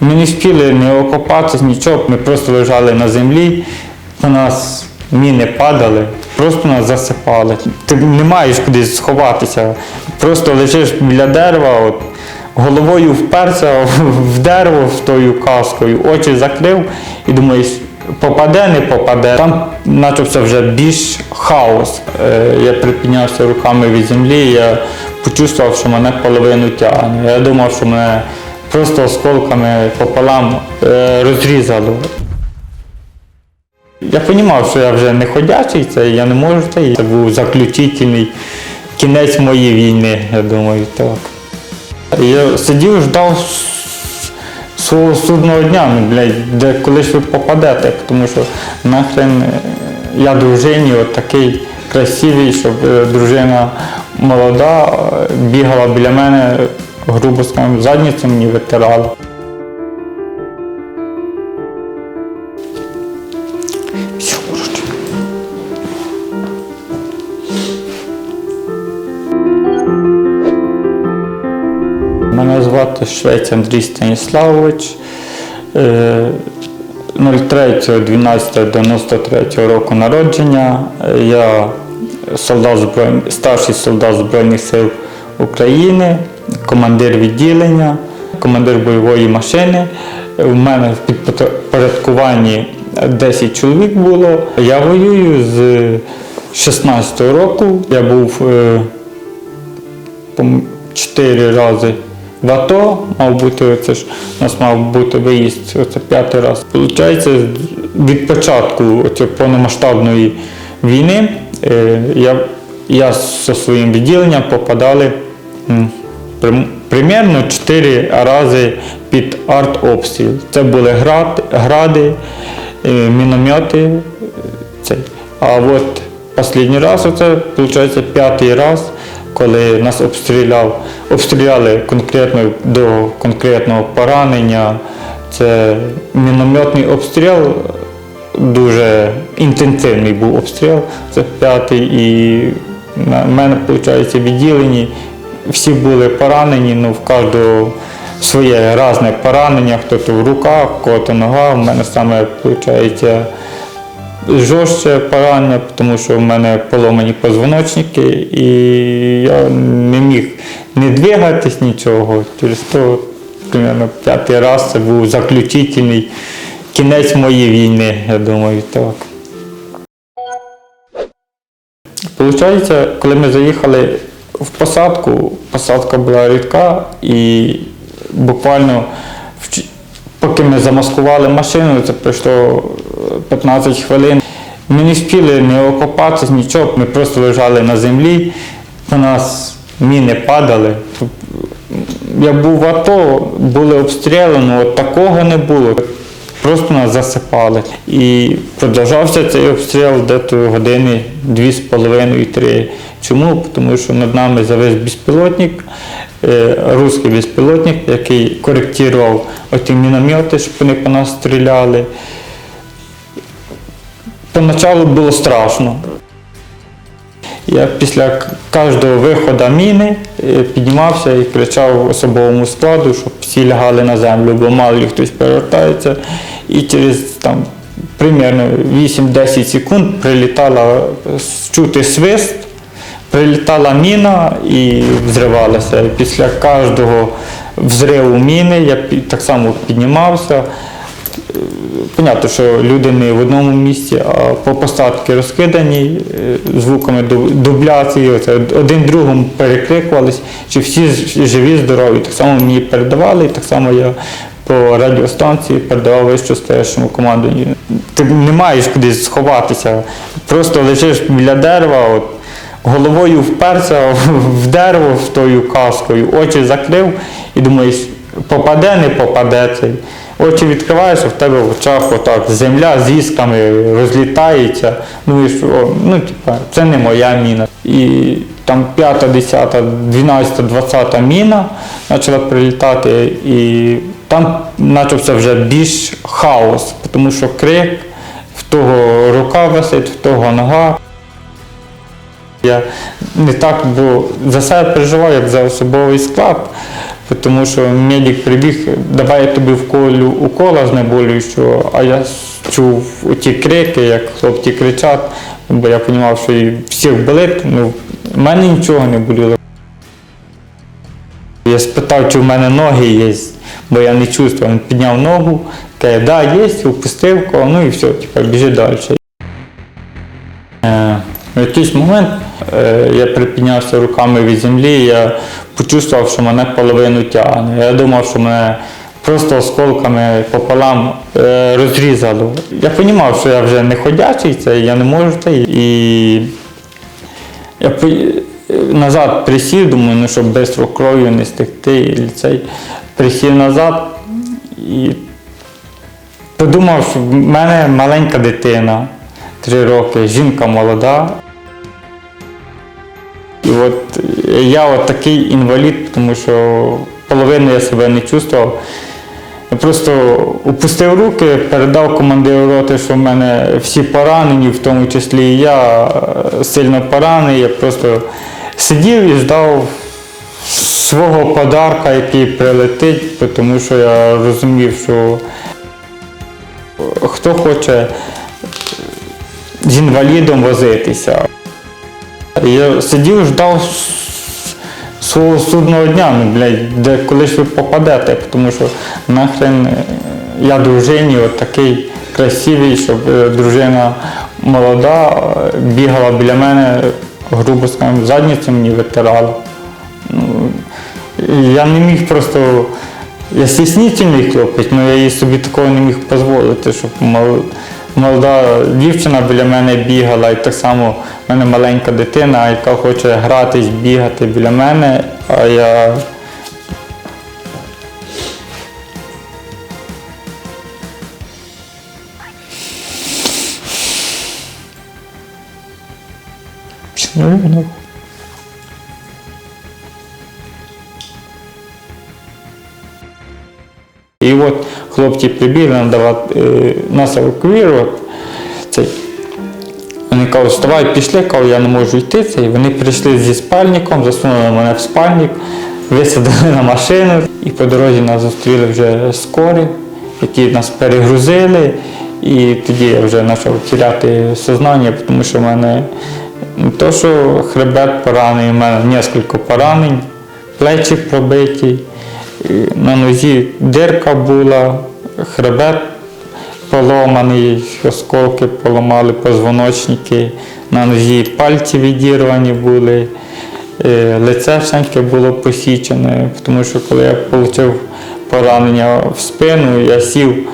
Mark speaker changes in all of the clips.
Speaker 1: Ми не встигли не окопатися, нічого, ми просто лежали на землі, у нас міни падали, просто нас засипали. Ти не маєш куди сховатися. Просто лежиш біля дерева, от, головою вперся в дерево з тою каскою, очі закрив і думаєш, попаде, не попаде. Там почався вже більш хаос. Е, Я припіднявся руками від землі, я почувствував, що мене половину тягне. Я думав, що мене просто осколками пополам е, розрізало. Я розумів, що я вже не ходячий, це я не можу це. Це був заключительний кінець моєї війни, я думаю, так. Я сидів, ждав свого судного дня, ну, блядь, де коли ви попадете, тому що нахрен е, я дружині от красивий, щоб е, дружина молода е, бігала біля мене, грубо скажемо, задницю мені витирала. Мене звати Швець Андрій Станіславович. Е, 03.12.93 року народження. Е, Я солдат збройн... старший солдат Збройних сил України, командир відділення, командир бойової машини. У мене в підпорядкуванні 10 чоловік було. Я воюю з 16-го року. Я був е, пом- рази в АТО, мав бути, це ж у нас мав бути виїзд, це п'ятий раз. Получається, від початку повномасштабної війни е, я, я зі своїм відділенням попадали примерно чотири рази під артобстріл. Це були град, гради, е, міномети. е, Цей. А от останній раз, це виходить п'ятий раз, коли нас обстріляв, обстріляли конкретно до конкретного поранення. Це мінометний обстріл, дуже інтенсивний був обстріл. Це п'ятий і на мене, виходить, відділені. Всі були поранені, ну в кожного своє різне поранення, хто-то в руках, кого-то нога. У мене саме виходить жорстче поранення, тому що в мене поломані позвоночники, і я не міг не двигатись нічого. Через то, примерно, п'ятий раз це був заключительний кінець моєї війни, я думаю, так. Получається, коли ми заїхали в посадку, посадка була рідка і буквально поки ми замаскували машину, це пройшло е, 15 хвилин. Ми не встигли не окопатися, нічого, ми просто лежали на землі, у нас міни падали. Я був в АТО, були обстріли, от такого не було. Просто нас засипали. І продовжався цей обстріл десь години дві з половиною три. Чому? Тому що над нами завис безпілотник, е, русський безпілотник, який коректував оті міномети, щоб вони по нас стріляли. Поначалу було страшно. Я після кожного виходу міни е, піднімався і кричав особовому складу, щоб всі лягали на землю, бо мало ли хтось перевертається. І через там, примерно 8-10 секунд прилітала чути свист, прилітала міна і взривалася. І після кожного взриву міни я так само піднімався. Понятно, що люди не в одному місці, а по посадки розкидані е, звуками ду- дубляції, один другому перекрикувались, чи всі живі, здорові. Так само мені передавали, і так само я по радіостанції передавав вище старшому командуванню. Ти не маєш куди сховатися, просто лежиш біля дерева, от, головою вперся в дерево з тою каскою, очі закрив і думаєш, попаде, не попаде цей. Очі відкриваєш, в тебе в очах отак земля з ісками розлітається. Ну і що, ну типа, це не моя міна. І там 5, 10, 12, 20 міна почала прилітати, і там почався вже більш хаос, тому що крик, в того рука висить, в того нога. Я не так, бо за себе переживав, як за особовий склад, тому що медик прибіг, давай я тобі вколю укола знеболюючого, а я чув ті крики, як хлопці кричать, бо я розумів, що і всіх болить, ну, в мене нічого не боліло. Я спитав, чи в мене ноги є, бо я не чувствував. Він підняв ногу, каже, да, є, впустив кого, ну і все, типу, біжи далі. Е, В якийсь момент я припіднявся руками від землі, я почувствував, що мене половину тягне. Я думав, що мене просто осколками пополам е, розрізало. Я розумів, що я вже не ходячий, це я не можу це. І я назад присів, думаю, ну щоб швидко кров'ю не стекти. Цей присів назад і подумав, що в мене маленька дитина, три роки, жінка молода. І от я от такий інвалід, тому що половину я себе не чувствував. Я просто опустив руки, передав командиру роти, що в мене всі поранені, в тому числі і я е, сильно поранений. Я просто сидів і ждав свого подарка, який прилетить, тому що я розумів, що хто хоче з інвалідом возитися. Я сидів, ждав свого судного дня, ну, блядь, де коли ж ви попадете, тому що нахрен е, я дружині от такий красивий, щоб е, дружина молода е, бігала біля мене, грубо скажемо, задницю мені витирала. Ну, я не міг просто. Я стіснительний хлопець, але я їй собі такого не міг дозволити, щоб мол- молода дівчина біля мене бігала, і так само в мене маленька дитина, яка хоче гратись, бігати біля мене, а я. Ну, І от хлопці прибігли надавати, е, нас евакуювати. Вони кажуть, вставай, пішли, кажу, я не можу йти. Цей. Вони прийшли зі спальником, засунули мене в спальник, висадили на машину і по дорозі нас зустріли вже скорі, які нас перегрузили. І тоді я вже почав теряти сознання, тому що в мене не то, що хребет поранений, у мене кілька поранень, плечі пробиті. На нозі дирка була, хребет поломаний, осколки поламали позвоночники, на нозі пальці відірвані були, е, лице всеньке було посічене, тому що коли я отримав поранення в спину, я сів,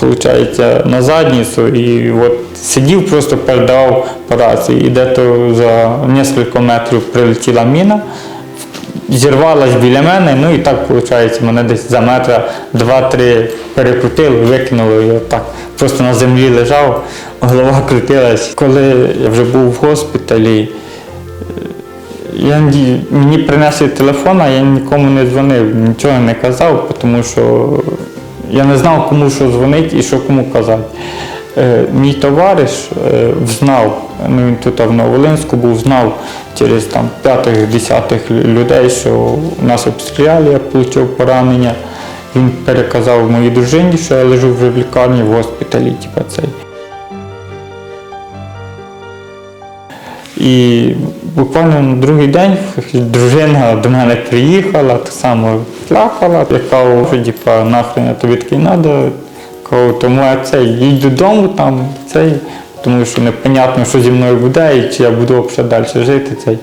Speaker 1: виходить, на задницю і от сидів, просто передавав по рації. І дето за кілька метрів прилетіла міна зірвалась біля мене, ну і так виходить, мене десь за метра два-три перекрутили, викинули, я так просто на землі лежав, голова крутилась. Коли я вже був в госпіталі, я, мені принесли телефон, а я нікому не дзвонив, нічого не казав, тому що я не знав, кому що дзвонити і що кому казати. Е, Мій товариш е, взнав, ну він тут в Новолинську був, знав через там п'ятих-десятих людей, що нас обстріляли, я отримав поранення. Він переказав моїй дружині, що я лежу в лікарні в госпіталі, типу цей. І буквально на другий день дружина до мене приїхала, так само плакала. Я кажу, що типа, нахрен тобі такий треба. Тому я цей, їдь додому там, цей, тому що непонятно, що зі мною буде і чи я буду взагалі далі жити. Цей.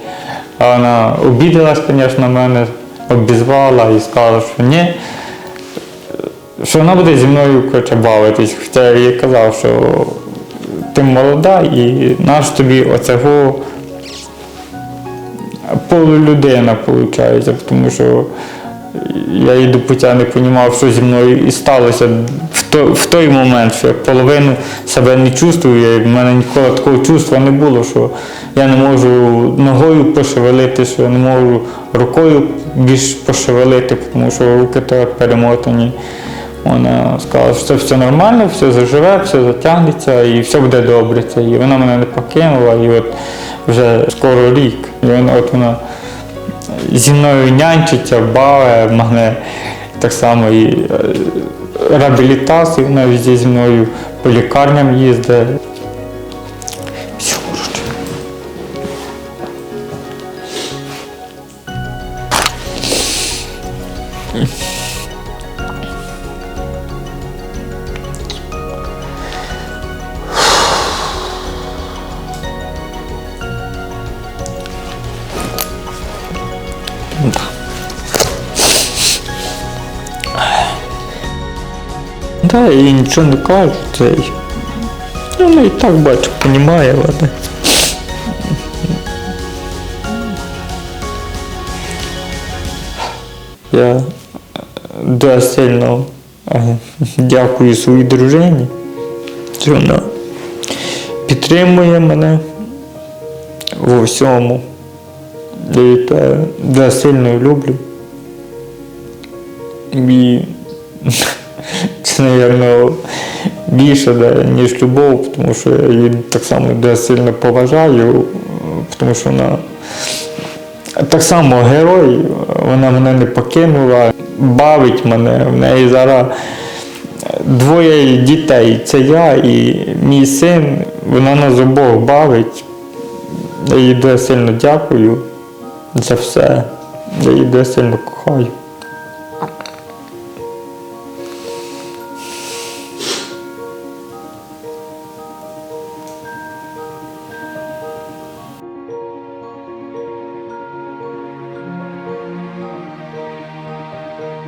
Speaker 1: А вона обідалась, звісно, мене, обізвала і сказала, що ні, що вона буде зі мною коротше, бавитись. Хоча я їй казав, що ти молода і наш тобі оцього полулюдина, виходить, тому що я до пуття не розумів, що зі мною і сталося в той, момент, що я половину себе не чувствую, і в мене ніколи такого чувства не було, що я не можу ногою пошевелити, що я не можу рукою більш пошевелити, тому що руки то як перемотані. Вона сказала, що це все нормально, все заживе, все затягнеться і все буде добре. Це. І вона мене не покинула, і от вже скоро рік. І вона, от вона зі мною нянчиться, баве, мене так само і е, реабілітацію, вона зі мною по лікарням їздить. Да, їй нічого не кажу, цей. Ну, і так бачу, понімає, вона. Я дуже сильно е, дякую своїй дружині, що вона підтримує мене у всьому. Дуже сильно люблю. І це, мабуть, більше да, ніж любов, тому що я її так само дуже сильно поважаю, тому що вона так само герой, вона мене не покинула, бавить мене. В неї зараз двоє дітей. Це я і мій син. Вона нас обох бавить. Я їй дуже сильно дякую за все. Я її дуже сильно кохаю.